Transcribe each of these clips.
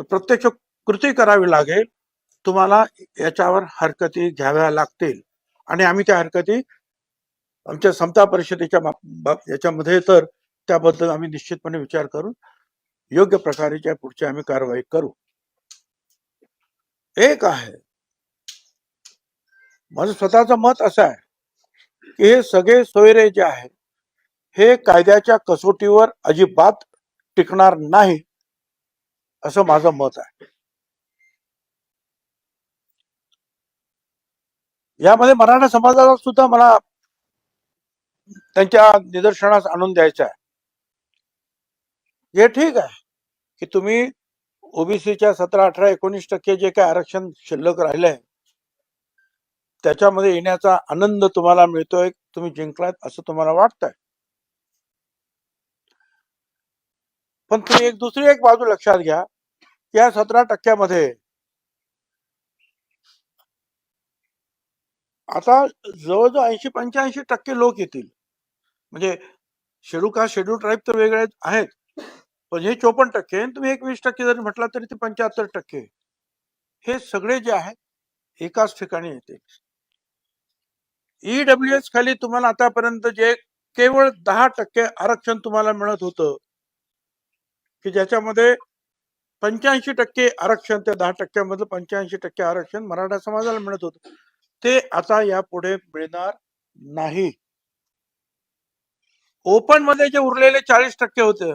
तर प्रत्यक्ष कृती करावी लागेल. तुम्हाला याच्यावर हरकती घ्याव्या लागतील. आणि आम्ही त्या हरकती आमच्या समता परिषदेच्या याच्यामध्ये तर त्याबद्दल आम्ही निश्चितपणे विचार करून योग्य प्रकारेच्या पुढची आम्ही कारवाई करू. एक आहे माझं स्वतःचं मत असं आहे की हे सगळे सोयरे जे आहे हे कायद्याच्या कसोटीवर अजिबात टिकणार नाही. असं माझं मत आहे. यामध्ये मराठा समाजाला सुद्धा मला त्यांच्या निदर्शनास आणून द्यायचं आहे. हे ठीक आहे की तुम्ही ओबीसीच्या सतरा अठरा एकोणीस टक्के जे काय आरक्षण शिल्लक राहिलंय त्याच्यामध्ये येण्याचा आनंद तुम्हाला मिळतोय तुम्ही जिंकलात असं तुम्हाला वाटतंय. पण तुम्ही एक दुसरी एक बाजू लक्षात घ्या. या सतरा टक्क्यामध्ये आता जवळजवळ ऐंशी पंच्याऐंशी टक्के लोक येतील. म्हणजे शेड्यूल कास्ट शेड्यूल ट्राईब तर वेगळे आहेत. पण हे चोपन्न टक्के आणि तुम्ही एकवीस टक्के जरी म्हटला तरी ते पंच्याहत्तर टक्के हे सगळे जे आहेत एकाच ठिकाणी येतील. ईडब्ल्यू एस खाली तुम्हाला आतापर्यंत जे केवळ दहा टक्के आरक्षण तुम्हाला मिळत होतं की ज्याच्यामध्ये पंच्याऐंशी टक्के आरक्षण त्या दहा टक्क्यामधलं पंच्याऐंशी टक्के आरक्षण मराठा समाजाला मिळत होतं. ते आता यापुढे मिळणार नाही. ओपनमध्ये जे उरलेले चाळीस टक्के होते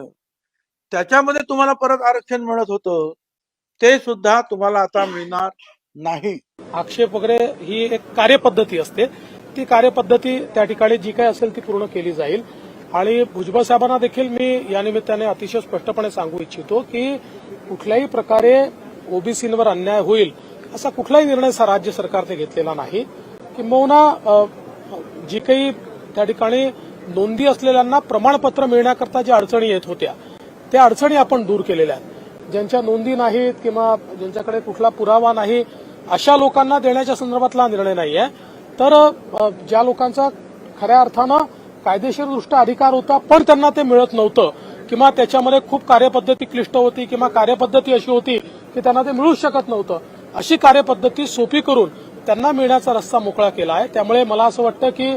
त्याच्यामध्ये तुम्हाला परत आरक्षण मिळत होतं. ते सुद्धा तुम्हाला आता मिळणार नाही. आक्षेप वगैरे ही एक कार्यपद्धती असते. ती कार्यपद्धती त्या ठिकाणी जी काय असेल ती पूर्ण केली जाईल. आणि भुजबळ साहेबांना देखील मी यानिमित्ताने अतिशय स्पष्टपणे सांगू इच्छितो की कुठल्याही प्रकारे ओबीसींवर अन्याय होईल असा कुठलाही निर्णय राज्य सरकारने घेतलेला नाही. किंबहुना जी काही त्या ठिकाणी नोंदी असलेल्यांना प्रमाणपत्र मिळण्याकरता ज्या अडचणी येत होत्या त्या अडचणी आपण दूर केलेल्या आहेत. ज्यांच्या नोंदी नाहीत किंवा ज्यांच्याकडे कुठला पुरावा नाही अशा लोकांना देण्याच्या संदर्भातला निर्णय नाही आहे तर ज्या लोकांचा खऱ्या अर्थानं कायदेशीरदृष्ट्या अधिकार होता पण त्यांना ते मिळत नव्हतं. किंवा त्याच्यामध्ये खूप कार्यपद्धती क्लिष्ट होती किंवा कार्यपद्धती अशी होती की त्यांना ते मिळूच शकत नव्हतं. अशी कार्यपद्धती सोपी करून त्यांना मिळण्याचा रस्ता मोकळा केला आहे. त्यामुळे मला असं वाटतं की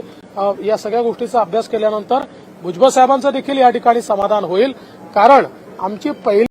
या सगळ्या गोष्टीचा अभ्यास केल्यानंतर भुजबळ साहेबांचं देखील या ठिकाणी समाधान होईल. कारण आमची पहिली